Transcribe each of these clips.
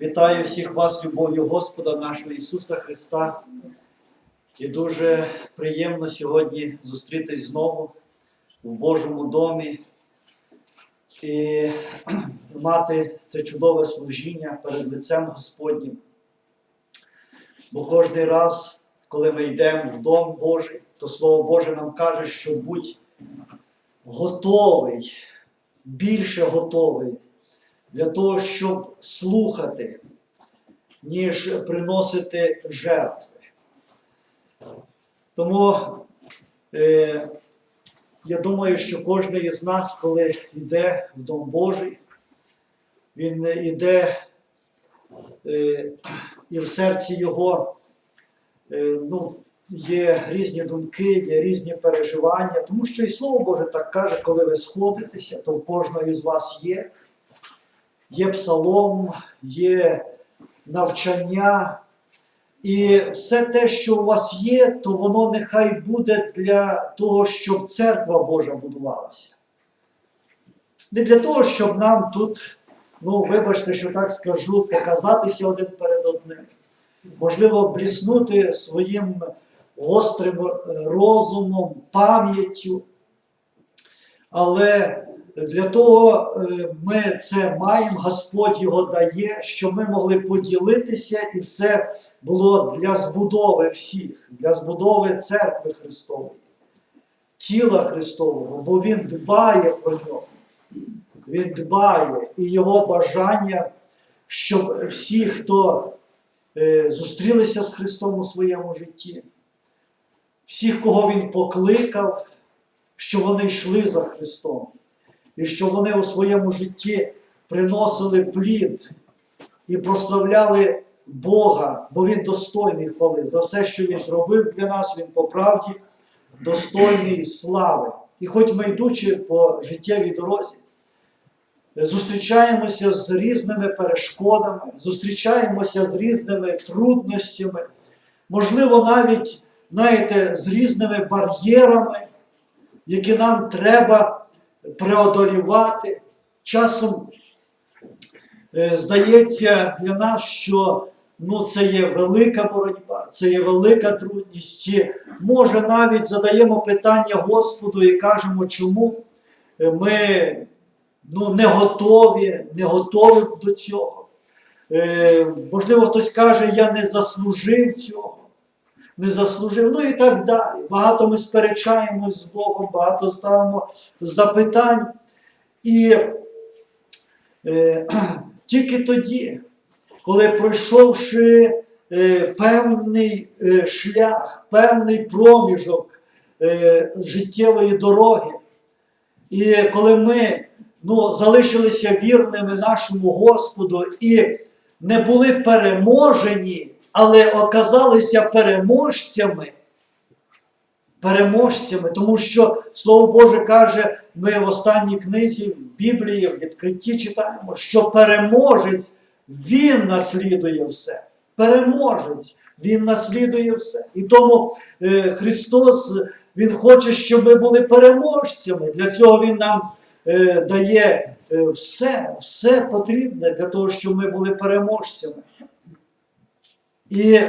Вітаю всіх вас, любов'ю Господа нашого Ісуса Христа. І дуже приємно сьогодні зустрітись знову в Божому домі і мати це чудове служіння перед лицем Господнім. Бо кожен раз, коли ми йдемо в дом Божий, то Слово Боже нам каже, що будь готовий, більше готовий для того, щоб слухати, ніж приносити жертви. Тому е, я думаю, що кожен із нас, коли йде в Дом Божий, він йде е, і в серці його е, ну, є різні думки, є різні переживання, тому що і Слово Боже так каже, коли ви сходитеся, то в кожного із вас є. Є псалом, є навчання, і все те, що у вас є, то воно нехай буде для того, щоб церква Божа будувалася. Не для того, щоб нам тут, ну, вибачте, що так скажу, показатися один перед одним. Можливо, бліснути своїм гострим розумом, пам'яттю. Але для того е, ми це маємо, Господь його дає, щоб ми могли поділитися, і це було для збудови всіх, для збудови церкви Христової, тіла Христового, бо Він дбає про нього. Він дбає і його бажання, щоб всі, хто е, зустрілися з Христом у своєму житті, всіх, кого Він покликав, що вони йшли за Христом і що вони у своєму житті приносили плід і прославляли Бога, бо Він достойний хвали. За все, що Він зробив для нас, Він по правді достойний слави. І хоч ми йдучи по життєвій дорозі, зустрічаємося з різними перешкодами, зустрічаємося з різними трудностями, можливо, навіть, знаєте, з різними бар'єрами, які нам треба преодолівати. Часом е, здається для нас, що ну, це є велика боротьба, це є велика трудність. І, може, навіть задаємо питання Господу і кажемо, чому е, ми ну, не готові, не готові до цього. Е, можливо, хтось каже, я не заслужив цього не заслужив, ну і так далі. Багато ми сперечаємось з Богом, багато ставимо запитань. І е, тільки тоді, коли пройшовши е, певний е, шлях, певний проміжок е, життєвої дороги, і коли ми ну, залишилися вірними нашому Господу і не були переможені, але оказалися переможцями. Переможцями, тому що Слово Боже каже, ми в останній книзі в Біблії, в відкритті читаємо, що переможець, він наслідує все. Переможець, він наслідує все. І тому е, Христос Він хоче, щоб ми були переможцями. Для цього Він нам е, дає е, все, все потрібне для того, щоб ми були переможцями. І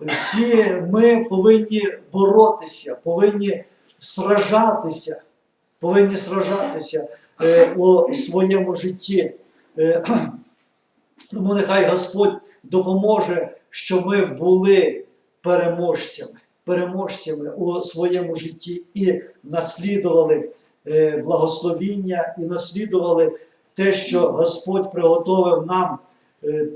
всі ми повинні боротися, повинні сражатися, повинні сражатися е, у своєму житті. Е, тому нехай Господь допоможе, щоб ми були переможцями, переможцями у своєму житті і наслідували е, благословіння, і наслідували те, що Господь приготовив нам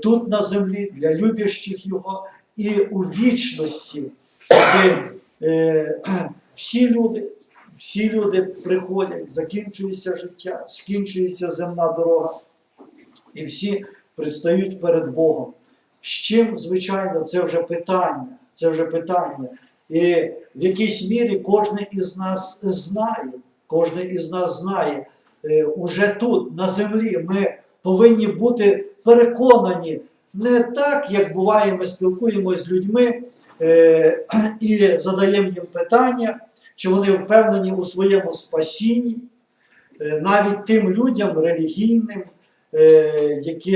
тут на землі для любящих Його, і у вічності, де е, всі люди, всі люди приходять, закінчується життя, скінчується земна дорога, і всі предстають перед Богом. З чим, звичайно, це вже питання. Це вже питання. І в якійсь мірі кожен із нас знає, кожен із нас знає, е, уже тут, на землі, ми повинні бути переконані не так, як буває, ми спілкуємося з людьми е, і задаємо їм питання, чи вони впевнені у своєму спасінні, е, навіть тим людям релігійним, е, які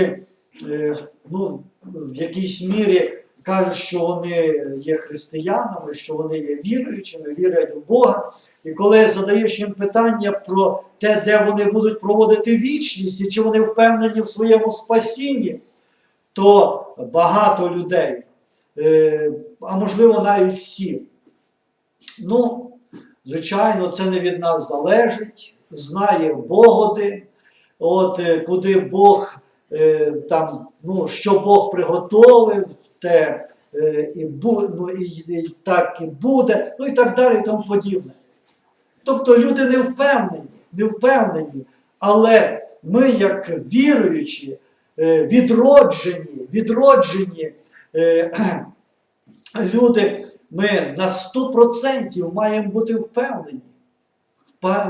е, ну, в якійсь мірі кажуть, що вони є християнами, що вони є віруючими, вірять в Бога. І коли задаєш їм питання про те, де вони будуть проводити вічність, і чи вони впевнені в своєму спасінні, то багато людей, е, а можливо навіть всі, ну, звичайно, це не від нас залежить, знає Бог один, от, е, куди Бог е, там, ну, що Бог приготовив, те е, і, бу, ну, і, і так і буде, ну і так далі, і тому подібне. Тобто люди не впевнені, не впевнені, але ми, як віруючі, е, відроджені, відроджені е, люди, ми на 100% маємо бути впевнені.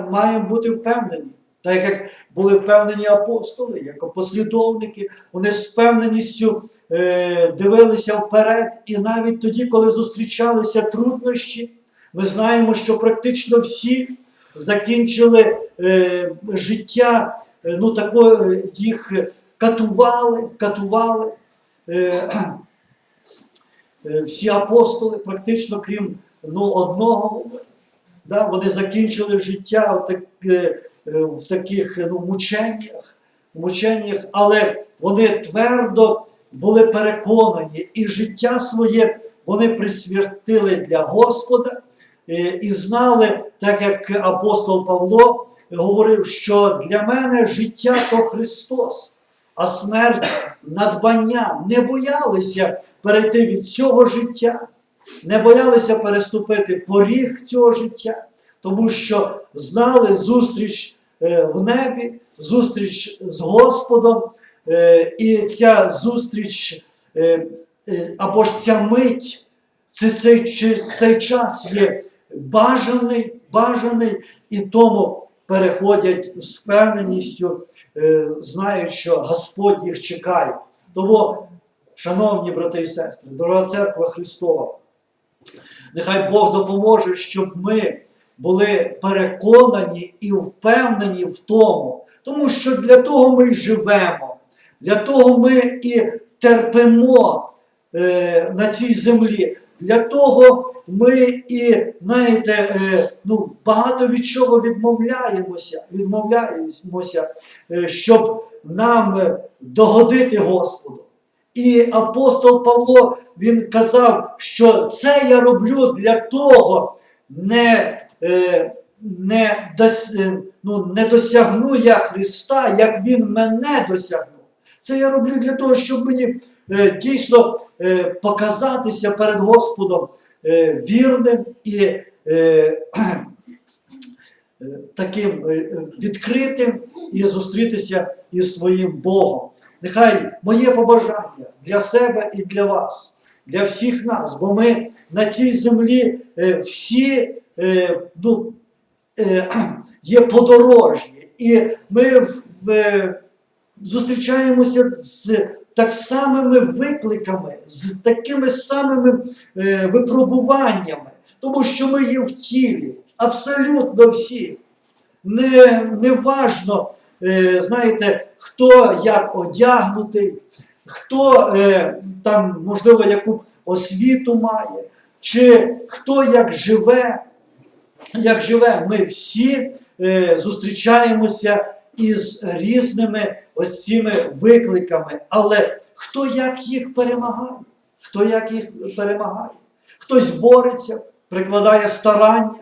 Маємо бути впевнені. Так як були впевнені апостоли, як послідовники, вони з впевненістю е, дивилися вперед, і навіть тоді, коли зустрічалися труднощі, ми знаємо, що практично всі закінчили е, життя, е, ну такого е, їх катували, катували. Всі апостоли, практично крім ну, одного, да, вони закінчили життя в, так, в таких ну, мученнях, мученнях, але вони твердо були переконані і життя своє вони присвятили для Господа е, і знали, так як апостол Павло говорив, що для мене життя то Христос, а смерть надбання. Не боялися перейти від цього життя, не боялися переступити поріг цього життя, тому що знали зустріч е, в небі, зустріч з Господом, і ця зустріч е, е, або ж ця мить, це, цей, чи- цей час є бажаний, бажаний, і тому переходять з впевненістю, е, знають, що Господь їх чекає. Тому, шановні брати і сестри, дорога церква Христова, нехай Бог допоможе, щоб ми були переконані і впевнені в тому, тому що для того ми живемо, для того ми і терпимо е, на цій землі. Для того ми і, знаєте, е, ну, багато від чого відмовляємося, відмовляємося, е, щоб нам догодити Господу. І апостол Павло він казав, що це я роблю для того, не, е, не, дос, е, ну, не досягну я Христа, як Він мене досягнув. Це я роблю для того, щоб мені е, дійсно е, показатися перед Господом е, вірним і е, е, таким е, відкритим і зустрітися із своїм Богом. Нехай моє побажання для себе і для вас, для всіх нас, бо ми на цій землі е, всі е, ну, е, є подорожні, і ми в, е, зустрічаємося з так самими викликами, з такими самими е, випробуваннями, тому що ми є в тілі, абсолютно всі. Не, не важно, е, знаєте, хто як одягнутий, хто е, там, можливо, яку освіту має, чи хто як живе, як живе, ми всі е, зустрічаємося із різними ось цими викликами. Але хто як їх перемагає? Хто як їх перемагає? Хтось бореться, прикладає старання,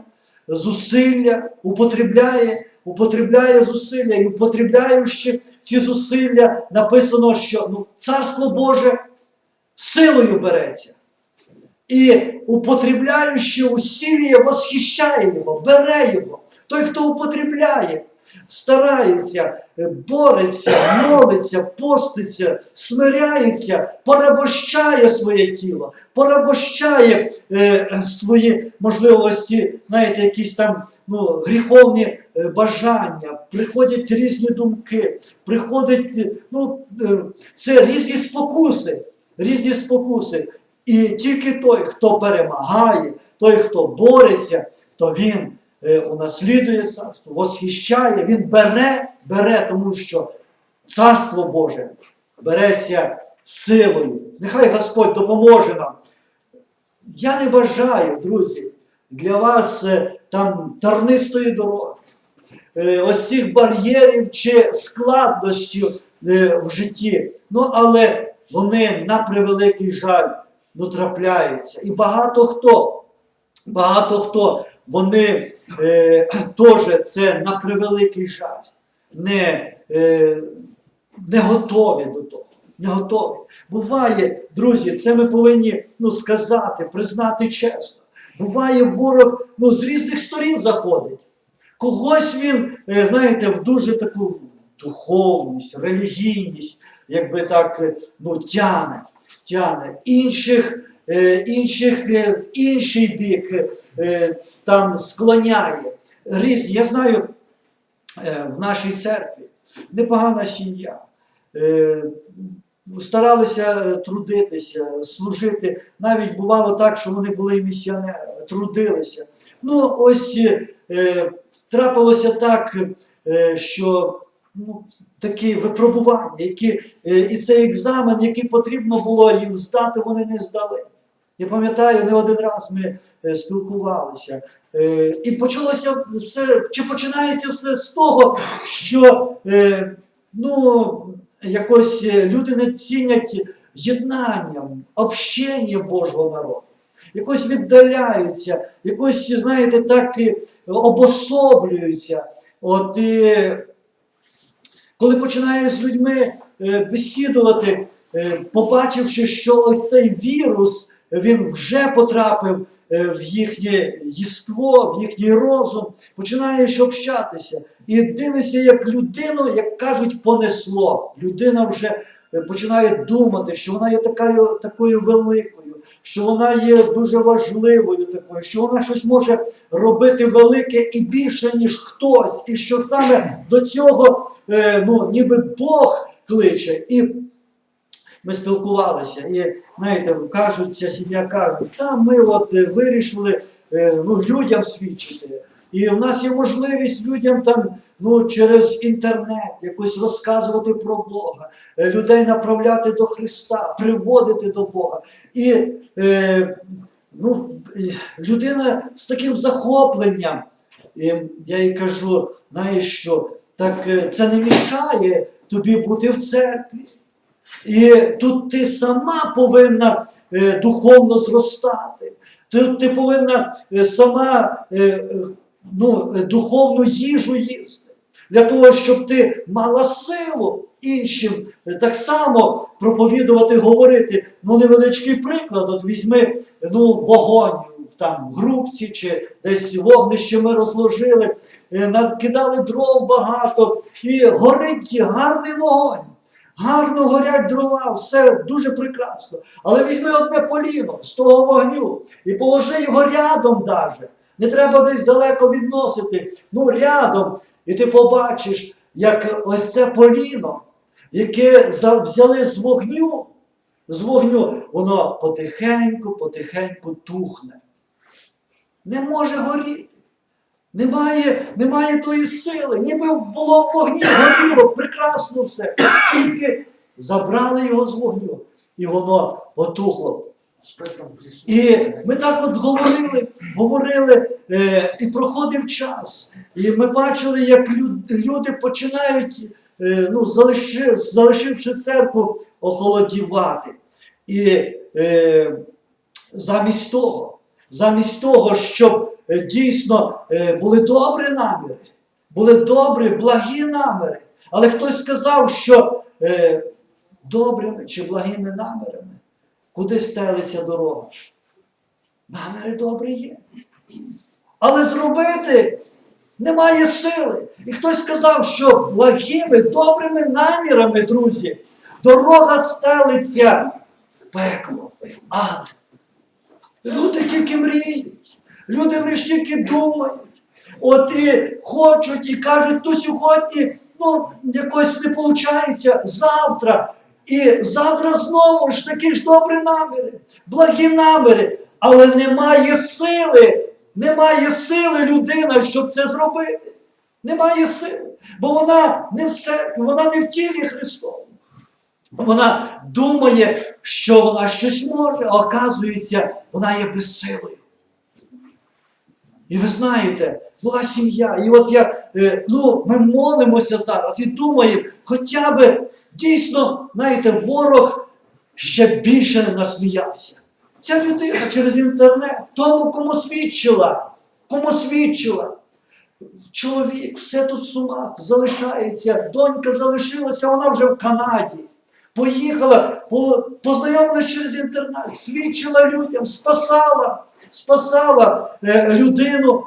зусилля, употребляє, употребляє зусилля і употребляючи ці зусилля, написано, що ну, Царство Боже силою береться. І употребляючи усилля, восхищає його, бере його. Той, хто употребляє, старається, е, бореться, молиться, поститься, смиряється, порабощає своє тіло, порабощає е, свої можливості, знаєте, якісь там ну, гріховні е, бажання, приходять різні думки, приходять, е, ну, це різні спокуси, різні спокуси. І тільки той, хто перемагає, той, хто бореться, то він унаслідує царство, восхищає, він бере, бере, тому що царство Боже береться силою. Нехай Господь допоможе нам. Я не бажаю, друзі, для вас е, там тернистої дороги, е, ось цих бар'єрів чи складнощів е, в житті. Ну, але вони на превеликий жаль ну, трапляються. І багато хто, багато хто, вони е, теж це на превеликий жаль, не, е, не готові до того. Не готові. Буває, друзі, це ми повинні ну, сказати, признати чесно. Буває, ворог ну, з різних сторін заходить. Когось він, е, знаєте, в дуже таку духовність, релігійність, якби так, е, ну, тяне, тяне. Інших, інших е, в інший бік е, там склоняє. Різні. Я знаю, е, в нашій церкві непогана сім'я. Е, Старалися е, трудитися, служити. Навіть бувало так, що вони були місіонерами, трудилися. Ну, ось е, трапилося так, е, що ну, такі випробування, які, е, і цей екзамен, який потрібно було їм здати, вони не здали. Я пам'ятаю, не один раз ми е, спілкувалися. Е, і почалося все, чи починається все з того, що е, ну, якось люди не цінять єднанням, общення Божого народу. Якось віддаляються, якось, знаєте, так обособлюються. От, і, коли починаєш з людьми бесідувати, побачивши, що ось цей вірус він вже потрапив е, в їхнє єство, в їхній розум, починаєш общатися. І дивишся, як людину, як кажуть, понесло. Людина вже е, починає думати, що вона є такою, такою великою, що вона є дуже важливою такою, що вона щось може робити велике і більше, ніж хтось, і що саме до цього е, ну, ніби Бог кличе. І ми спілкувалися, і знаєте, кажуть, ця сім'я каже, та ми от е, вирішили е, ну, людям свідчити. І в нас є можливість людям там ну, через інтернет якось розказувати про Бога, е, людей направляти до Христа, приводити до Бога. І е, ну, людина з таким захопленням, і я їй кажу, знаєш що, так це не мішає тобі бути в церкві. І тут ти сама повинна е, духовно зростати. Тут ти повинна е, сама е, ну, духовну їжу їсти. Для того, щоб ти мала силу іншим так само проповідувати, говорити. Ну, невеличкий приклад, от візьми ну, вогонь в там групці чи десь вогнище ми розложили, накидали дров багато, і горить гарний вогонь. Гарно горять дрова, все дуже прекрасно. Але візьми одне поліно з того вогню і положи його рядом даже. Не треба десь далеко відносити. Ну, рядом. І ти побачиш, як ось це поліно, яке взяли з вогню, з вогню, воно потихеньку, потихеньку тухне. Не може горіти. Немає, немає тої сили, ніби було в вогні, горіло, прекрасно все. Тільки забрали його з вогню, і воно потухло. І ми так от говорили, говорили, е, і проходив час. І ми бачили, як люди починають, е, ну, залиши, залишивши церкву, охолодівати. І е, замість того, замість того, щоб е, дійсно е, були добрі наміри, були добрі, благі наміри. Але хтось сказав, що е, добрими чи благими намірами куди стелиться дорога. Наміри добрі є. Але зробити немає сили. І хтось сказав, що благими, добрими намірами, друзі, дорога стелиться в пекло, в ад. Люди тільки мріють, люди лише тільки думають. От і хочуть, і кажуть, ну сьогодні ну, якось не виходить, завтра. І завтра знову ж такі ж добрі наміри, благі наміри, але немає сили, немає сили людина, щоб це зробити. Немає сили, бо вона не в церкві, вона не в тілі Христовому. Вона думає, що вона щось може, а оказується, вона є безсилою. І ви знаєте, була сім'я. І от я, е, ну, ми молимося зараз і думаємо, хоча б дійсно, знаєте, ворог ще більше насміявся. Ця людина через інтернет тому, кому свідчила, кому свідчила. Чоловік, все тут в сумах, залишається, донька залишилася, вона вже в Канаді. Поїхала, познайомилась через інтернет, свідчила людям, спасала, спасала е, людину,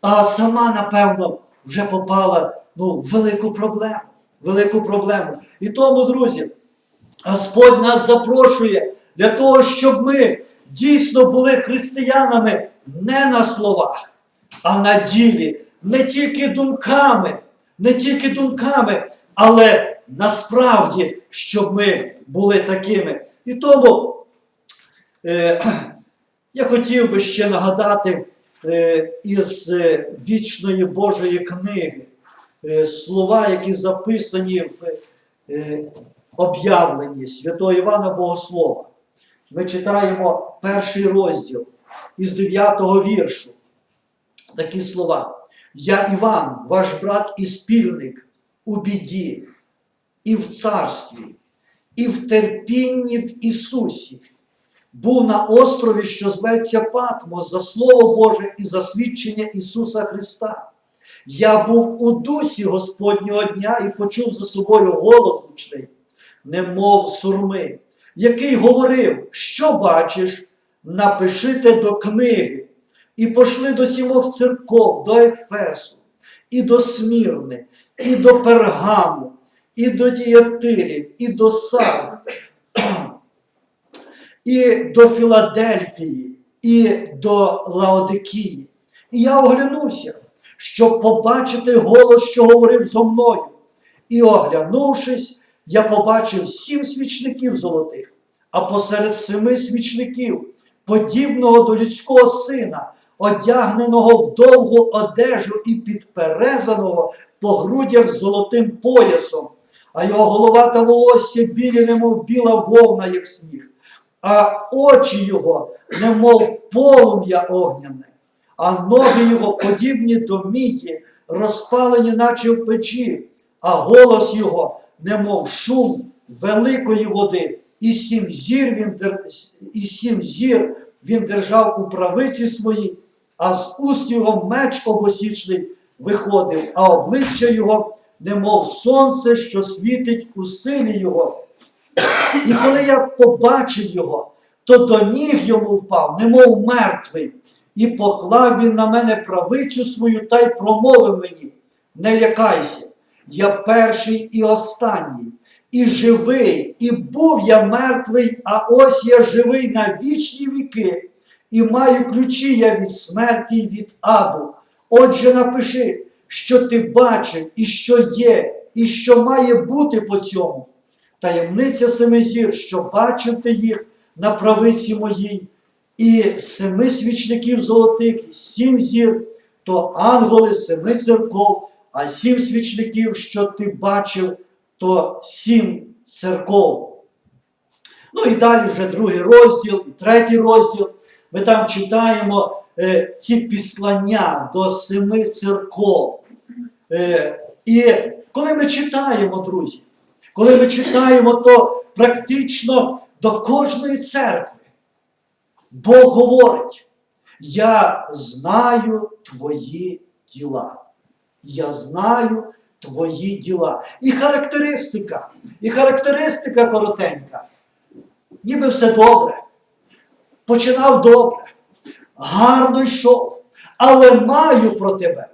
а сама, напевно, вже попала ну, в велику проблему. Велику проблему. І тому, друзі, Господь нас запрошує для того, щоб ми дійсно були християнами не на словах, а на ділі, не тільки думками, не тільки думками, але насправді, щоб ми були такими. І тому е, я хотів би ще нагадати е, із е, вічної Божої книги е, слова, які записані в е, об'явленні святого Івана Богослова. Ми читаємо перший розділ із 9 віршу. Такі слова. Я Іван, ваш брат і спільник у біді, і в царстві, і в терпінні в Ісусі. Був на острові, що зветься Патмос, за Слово Боже і за свідчення Ісуса Христа. Я був у дусі Господнього дня і почув за собою голос гучний, немов сурми, який говорив, що бачиш, напиши те до книги, і пошли до сімох церков, до Ефесу, і до Смірни, і до Пергаму, і до Діятирів, і до Сард, і до Філадельфії, і до Лаодикії. І я оглянувся, щоб побачити голос, що говорив зо мною. І оглянувшись, я побачив сім свічників золотих, а посеред семи свічників, подібного до людського сина, одягненого в довгу одежу і підперезаного по грудях золотим поясом, а його голова та волосся білі, немов біла вовна, як сніг, а очі його, немов полум'я огняне, а ноги його подібні до міді, розпалені, наче в печі, а голос його, немов шум великої води, і сім зір він, і сім зір він держав у правиці своїй, а з уст його меч обосічний виходив, а обличчя його, немов сонце, що світить у силі його. І коли я побачив його, то до ніг йому впав, немов мертвий, і поклав він на мене правицю свою та й промовив мені: не лякайся, я перший і останній, і живий, і був я мертвий, а ось я живий на вічні віки, і маю ключі я від смерті й від аду. Отже, напиши, що ти бачив, і що є, і що має бути по цьому. Таємниця семи зір, що бачив ти їх на правиці моїй, і семи свічників золотих, і сім зір, то ангели семи церков, а сім свічників, що ти бачив, то сім церков. Ну і далі вже другий розділ, і третій розділ. Ми там читаємо е, ці післання до семи церков. Е, і коли ми читаємо, друзі, коли ми читаємо, то практично до кожної церкви Бог говорить: Я знаю твої діла. Я знаю твої діла. І характеристика, і характеристика коротенька. Ніби все добре. Починав добре, гарно йшов, але маю про тебе,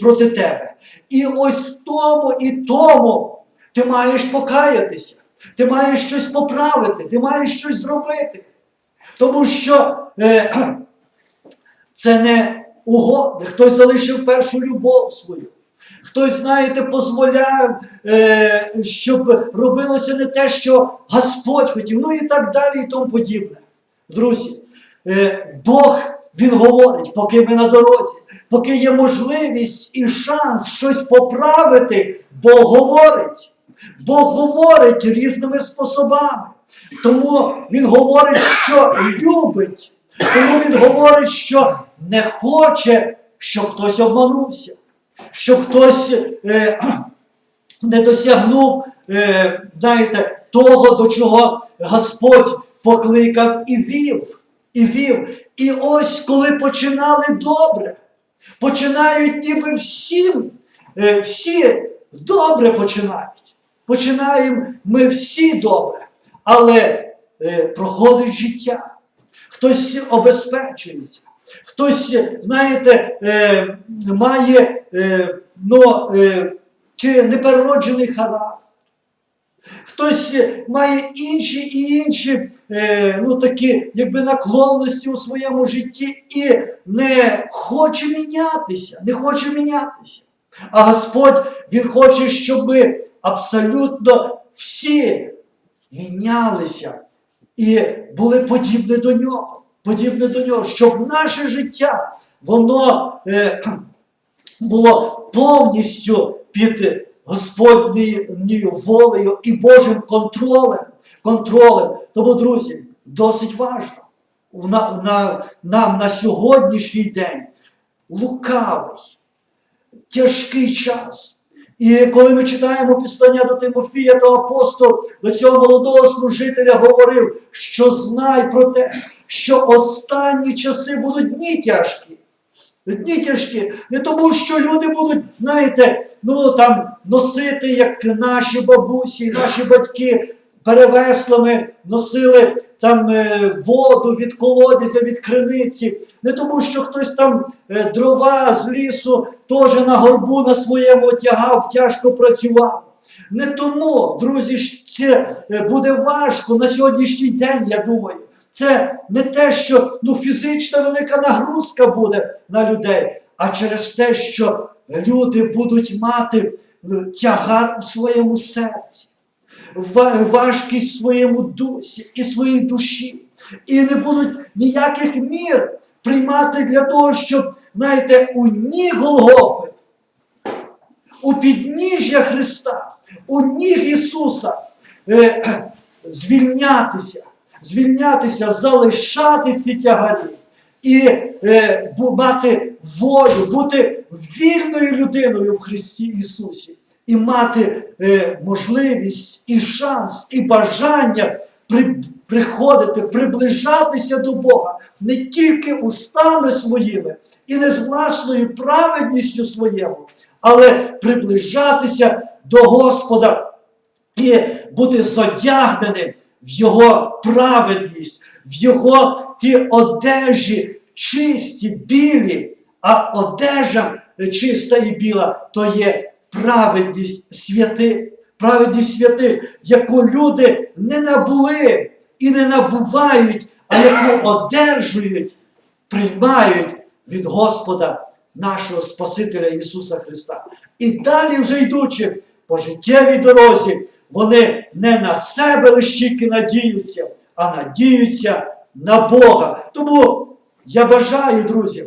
проти тебе. І ось в тому і тому ти маєш покаятися, ти маєш щось поправити, ти маєш щось зробити. Тому що е, це не угодне. Хтось залишив першу любов свою. Хтось, знаєте, дозволяв, е, щоб робилося не те, що Господь хотів, ну і так далі, і тому подібне. Друзі, е, Бог Він говорить, поки ми на дорозі, поки є можливість і шанс щось поправити, Бог говорить. Бог говорить різними способами. Тому Він говорить, що любить. Тому Він говорить, що не хоче, щоб хтось обманувся, щоб хтось е, не досягнув, е, знаєте, того, до чого Господь покликав і вів. І вів. І ось коли починали добре, починають ніби всім, е, всі добре починають. Починаємо ми всі добре, але е, проходить життя. Хтось обезпечується, хтось, знаєте, е, має ну, чи неперероджений характер. Хтось має інші і інші е, ну, такі, якби наклонності у своєму житті і не хоче мінятися, не хоче мінятися. А Господь Він хоче, щоб абсолютно всі мінялися і були подібні до нього, подібні до нього, щоб наше життя воно е, було повністю під Господньою волею і Божим контролем. контролем. Тому, друзі, досить важливо на, на, нам на сьогоднішній день лукавий, тяжкий час. І коли ми читаємо післання до Тимофія, то апостол до цього молодого служителя говорив, що знай про те, що останні часи будуть дні тяжкі. Дні тяжкі. Не тому, що люди будуть, знаєте, ну там носити, як наші бабусі, наші батьки перевеслами носили там е, воду від колодязя, від криниці. Не тому, що хтось там е, дрова з лісу теж на горбу на своєму тягав, тяжко працював. Не тому, друзі, це е, буде важко на сьогоднішній день, я думаю. Це не те, що ну, фізична велика нагрузка буде на людей, а через те, що люди будуть мати е, тягар у своєму серці, ва- важкість в своєму дусі і своїй душі. І не будуть ніяких мір приймати для того, щоб, знаєте, у ніг Голгофи, у підніжжя Христа, у ніг Ісуса е, звільнятися, звільнятися, залишати ці тягарі і е, мати волю, бути вільною людиною в Христі Ісусі, і мати е, можливість і шанс, і бажання при, приходити, приближатися до Бога не тільки устами своїми і не з власною праведністю своєю, але приближатися до Господа і бути зодягненим в Його праведність, в Його ті одежі чисті, білі, а одежа чиста і біла то є праведність святих, праведність святих, яку люди не набули і не набувають, а яку одержують, приймають від Господа нашого Спасителя Ісуса Христа. І далі, вже йдучи по життєвій дорозі, вони не на себе лише надіються, а надіються на Бога. Тому я бажаю, друзі,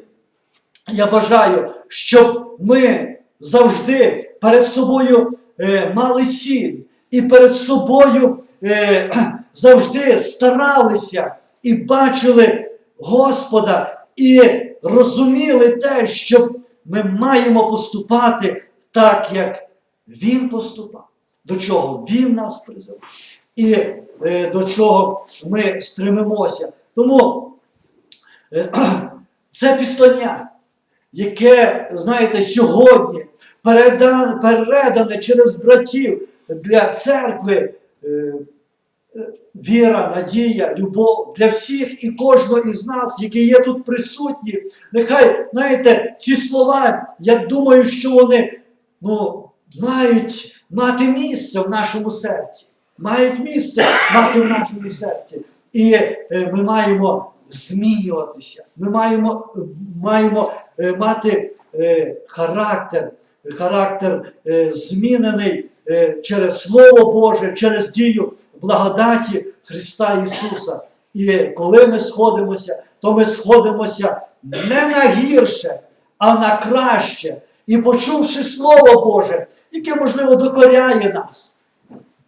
я бажаю, щоб ми завжди перед собою е, мали ціль і перед собою е, завжди старалися і бачили Господа, і розуміли те, що ми маємо поступати так, як Він поступав, до чого Він нас призвав, і е, до чого ми стремимося. Тому е, це післання, яке, знаєте, сьогодні передане, передане через братів для церкви. е, е, Віра, надія, любов для всіх і кожного із нас, які є тут присутні. Нехай, знаєте, ці слова, я думаю, що вони ну, мають мати місце в нашому серці. Мають місце мати в нашому серці. І е, ми маємо змінюватися. Ми маємо, маємо е, мати е, характер, характер е, змінений через Слово Боже, через дію благодаті Христа Ісуса. І коли ми сходимося, то ми сходимося не на гірше, а на краще. І почувши Слово Боже, яке, можливо, докоряє нас,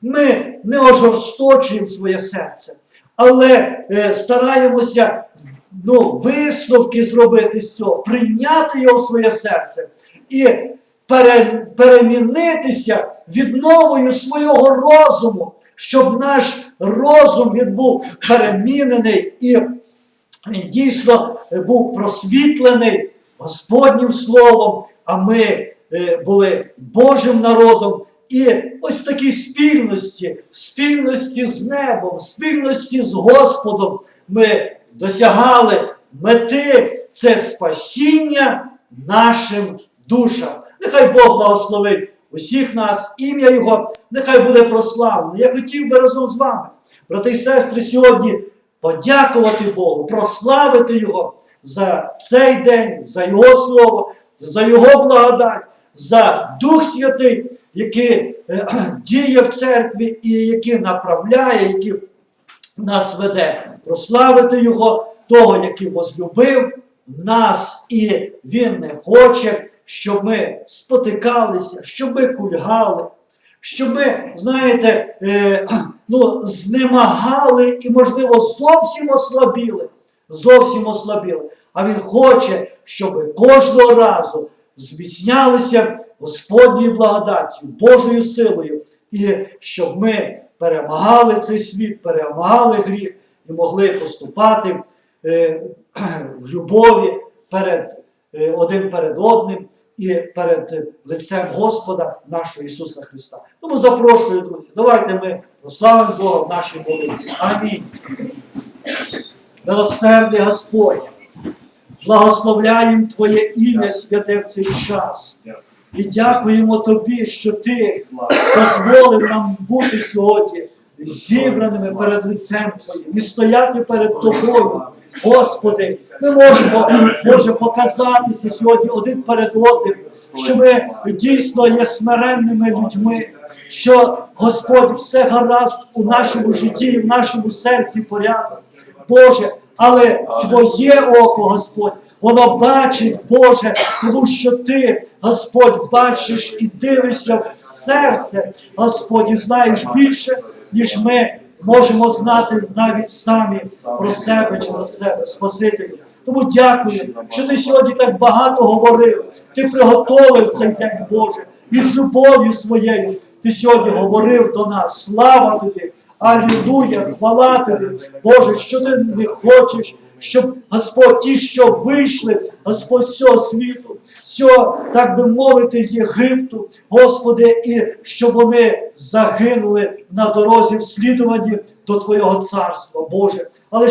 Ми не ожорсточуємо своє серце, але е, стараємося ну, висновки зробити з цього, прийняти його в своє серце і пере, перемінитися відновою свого розуму, щоб наш розум він був перемінений і він дійсно був просвітлений Господнім Словом, а ми е, були Божим народом. І ось в такій спільності, спільності з небом, спільності з Господом ми досягали мети це спасіння нашим душам. Нехай Бог благословить усіх нас, ім'я Його, нехай буде прославлено. Я хотів би разом з вами, брати і сестри, сьогодні подякувати Богу, прославити Його за цей день, за Його Слово, за Його благодать, за Дух Святий, який е, діє в церкві і який направляє, який нас веде. Прославити Його, того, який возлюбив нас, і Він не хоче, щоб ми спотикалися, щоб ми кульгали, щоб ми, знаєте, е, ну, знемагали і, можливо, зовсім ослабіли. Зовсім ослабіли. А Він хоче, щоб кожного разу зміцнялися Господньою благодаттю, Божою силою, і щоб ми перемагали цей світ, перемагали гріх і могли поступати е, в любові перед е, один перед одним і перед лицем Господа нашого Ісуса Христа. Тому запрошую, друзі, давайте ми прославимо Бога в нашій молитві. Амінь. Милосердний Господь, благословляємо Твоє ім'я святе в цей час. І дякуємо Тобі, що Ти дозволив нам бути сьогодні зібраними перед лицем Твоїм і стояти перед Тобою. Господи, ми можемо, може показатися сьогодні один перед одним, що ми дійсно є смиренними людьми, що Господь все гаразд у нашому житті і в нашому серці порядок. Боже, але Твоє око, Господь, воно бачить, Боже, тому що Ти, Господь, бачиш і дивишся в серце, Господь, і знаєш більше, ніж ми можемо знати навіть самі про себе чи за себе, Спасителю. Тому дякую, що ти сьогодні так багато говорив. Ти приготовив цей день, Боже, і з любов'ю своєю ти сьогодні говорив до нас. Слава тобі! Алілуя, хвала тобі, Боже, що ти не хочеш, щоб Господь, ті, що вийшли, Господь всього світу, всього, так би мовити, Єгипту, Господи, і щоб вони загинули на дорозі вслідуванні до Твого царства, Боже. Але